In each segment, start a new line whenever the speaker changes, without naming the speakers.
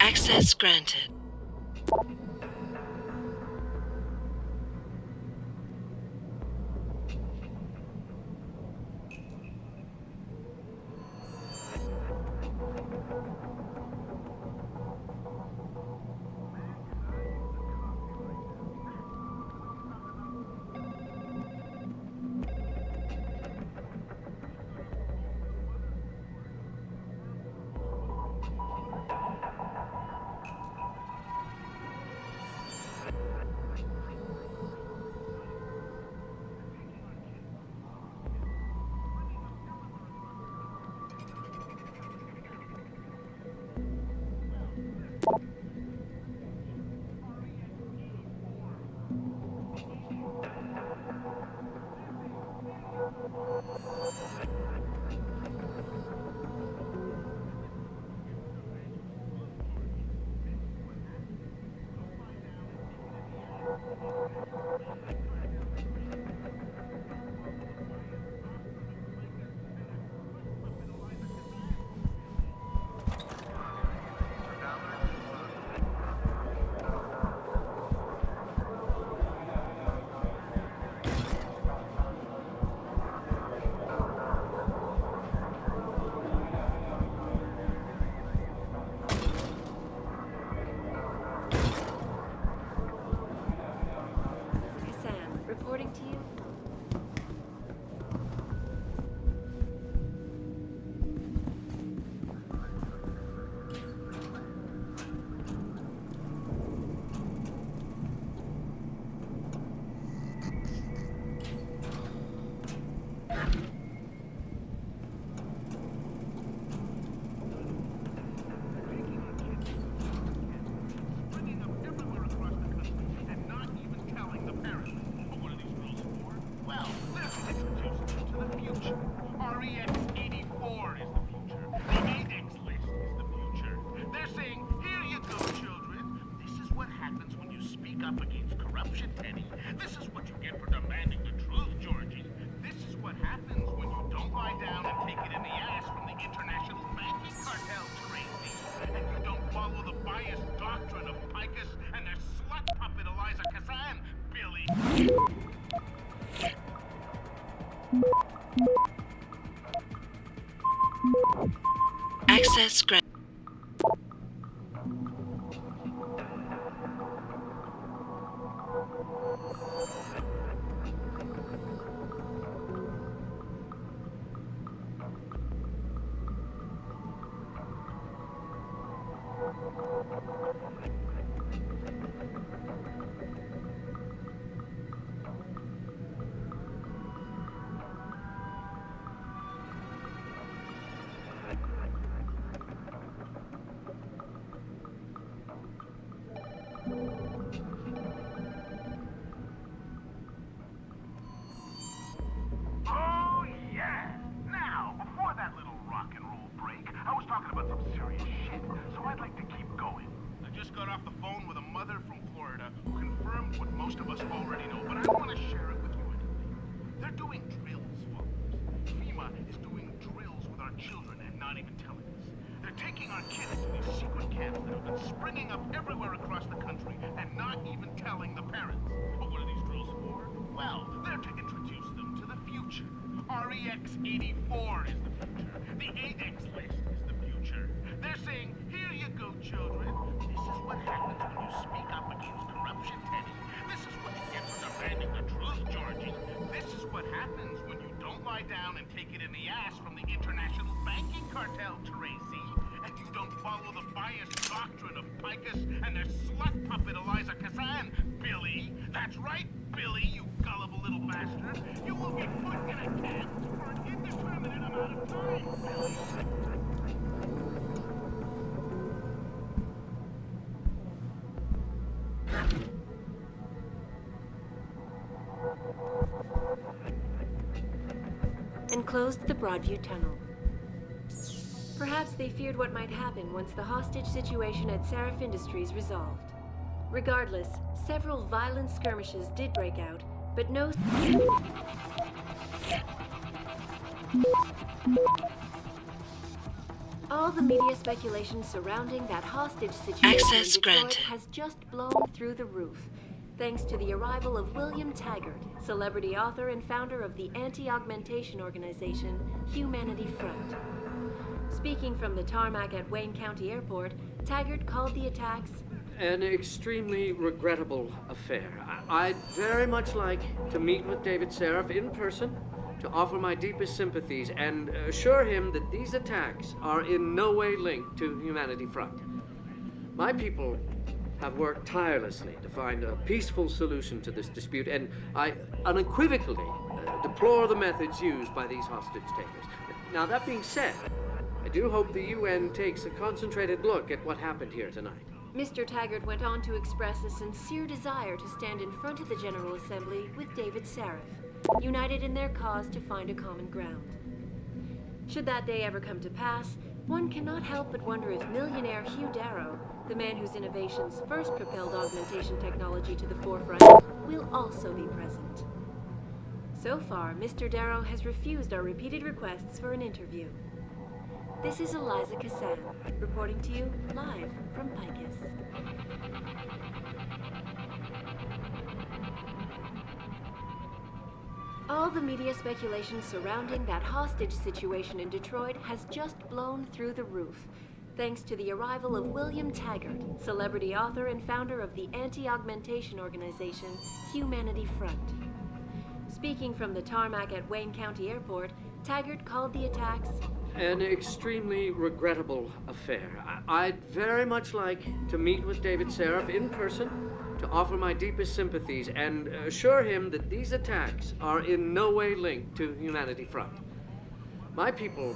Access granted.
REX
Access granted.
kids These secret camps that have been springing up everywhere across the country and not even telling the parents. But what are these drills for? Well, they're to introduce them to the future. REX 84 is the future. The AX list is the future. They're saying, here you go, children. Micus and their slut puppet Eliza Kazan, Billy. That's right, Billy, you gullible little bastard. You will be put in a for an indeterminate amount of time, Billy.
and closed the Broadview Tunnel. Perhaps they feared what might happen once the hostage situation at Seraph Industries resolved. Regardless, several violent skirmishes did break out, but no. All the media speculation surrounding that hostage situation
granted.
has just blown through the roof, thanks to the arrival of William Taggart, celebrity author and founder of the anti-augmentation organization Humanity Front. Speaking from the tarmac at Wayne County Airport, Taggart called the attacks
An extremely regrettable affair. I- I'd very much like to meet with David Seraph in person to offer my deepest sympathies and assure him that these attacks are in no way linked to Humanity Front. My people have worked tirelessly to find a peaceful solution to this dispute, and I unequivocally uh, deplore the methods used by these hostage takers. Now, that being said, I do hope the UN takes a concentrated look at what happened here tonight.
Mr. Taggart went on to express a sincere desire to stand in front of the General Assembly with David Seraph, united in their cause to find a common ground. Should that day ever come to pass, one cannot help but wonder if millionaire Hugh Darrow, the man whose innovations first propelled augmentation technology to the forefront, will also be present. So far, Mr. Darrow has refused our repeated requests for an interview. This is Eliza Cassan, reporting to you live from Picus. All the media speculation surrounding that hostage situation in Detroit has just blown through the roof, thanks to the arrival of William Taggart, celebrity author and founder of the anti augmentation organization Humanity Front. Speaking from the tarmac at Wayne County Airport, Taggart called the attacks
An extremely regrettable affair. I'd very much like to meet with David Seraph in person to offer my deepest sympathies and assure him that these attacks are in no way linked to Humanity Front. My people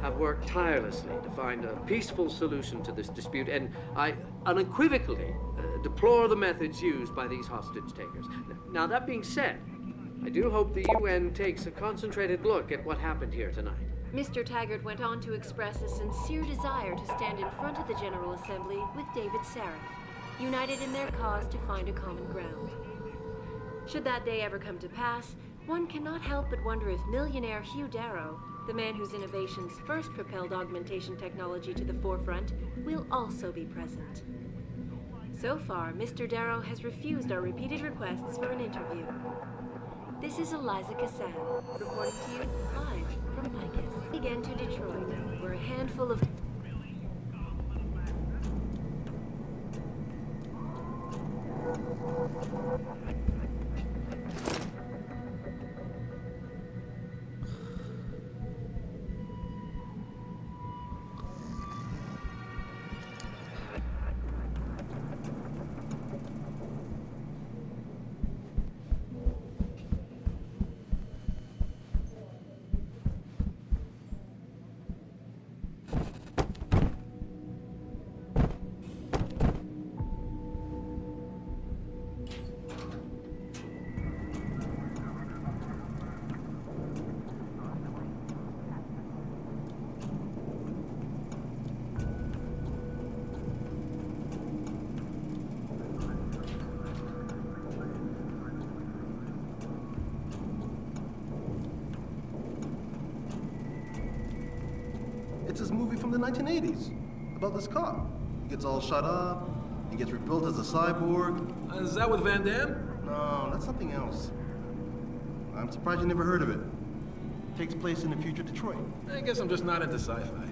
have worked tirelessly to find a peaceful solution to this dispute, and I unequivocally uh, deplore the methods used by these hostage takers. Now, that being said, I do hope the UN takes a concentrated look at what happened here tonight.
Mr. Taggart went on to express a sincere desire to stand in front of the General Assembly with David Seraph, united in their cause to find a common ground. Should that day ever come to pass, one cannot help but wonder if millionaire Hugh Darrow, the man whose innovations first propelled augmentation technology to the forefront, will also be present. So far, Mr. Darrow has refused our repeated requests for an interview. This is Eliza Cassan, reporting to you live from. Again to Detroit, where a handful of
from the 1980s about this cop. He gets all shut up. He gets rebuilt as a cyborg.
Uh, Is that with Van Damme?
No, that's something else. I'm surprised you never heard of it. Takes place in the future Detroit.
I guess I'm just not into sci-fi.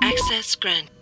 Access granted.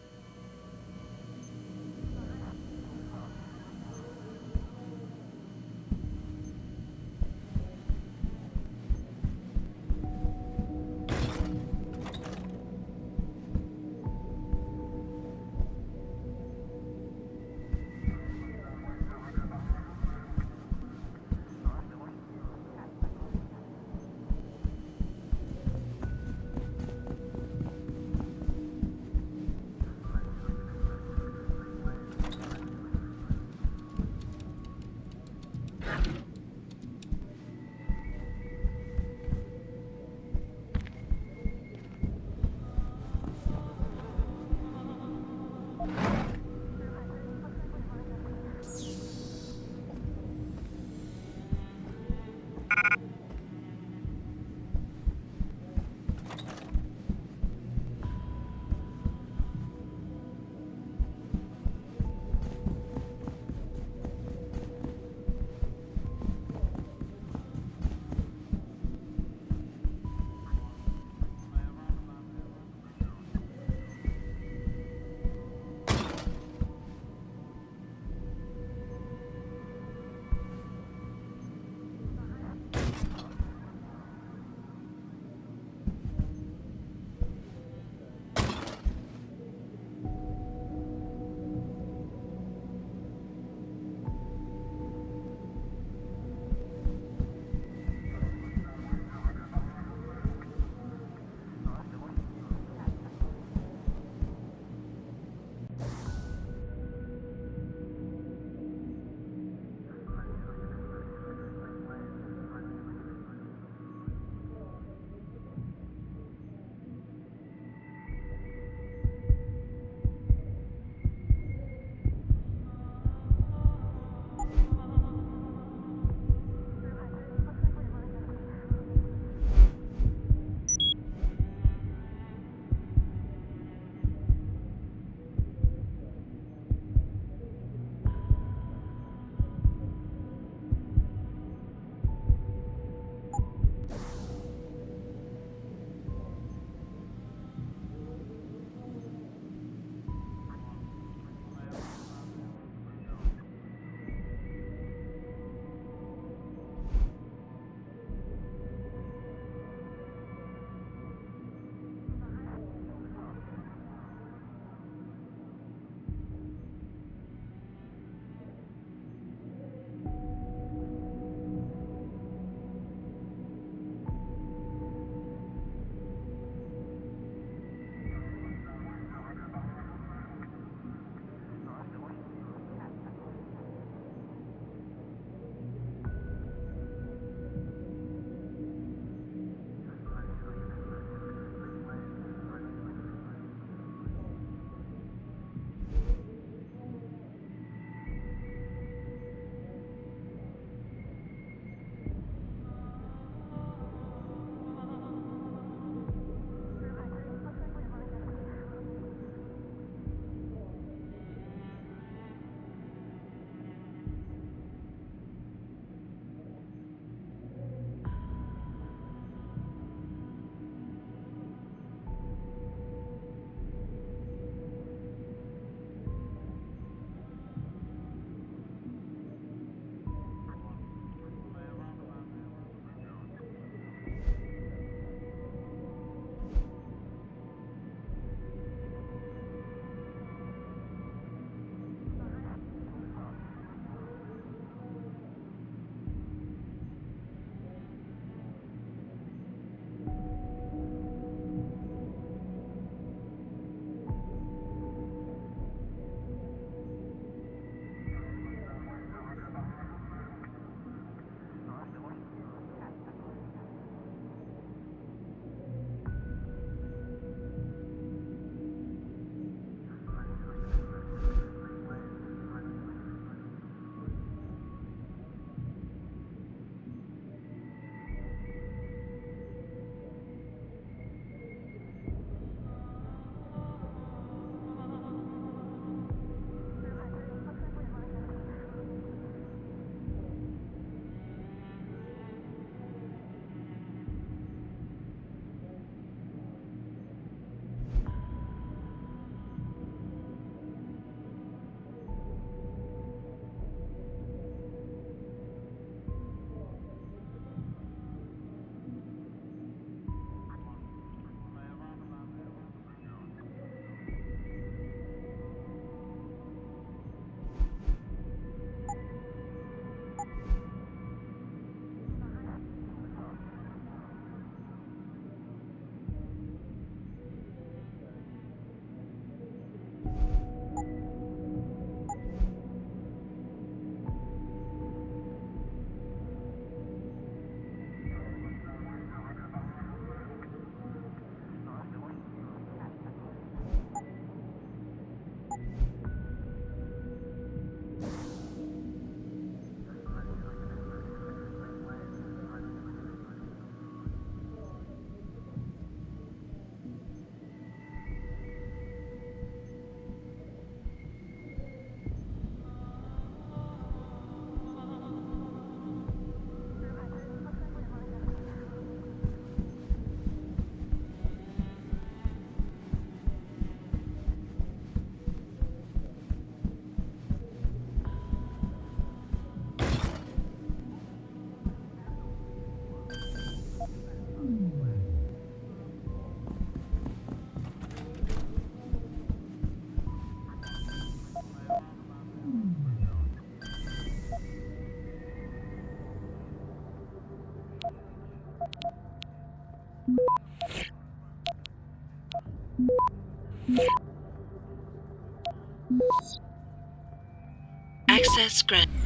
Access granted.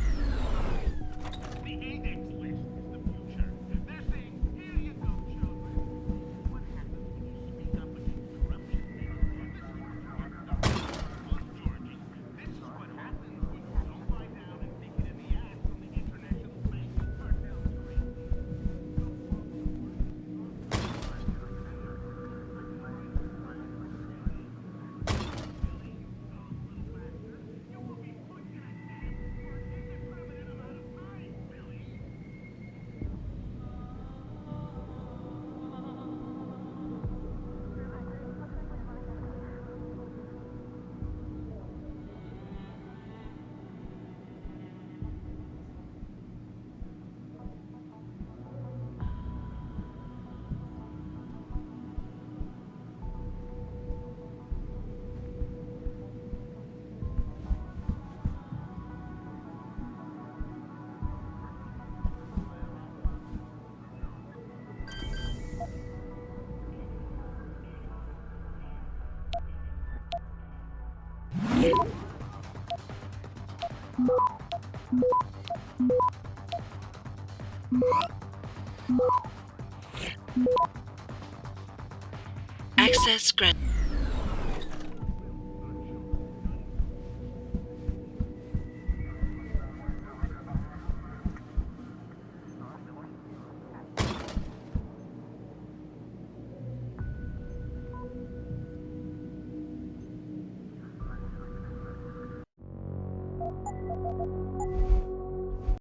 Access granted.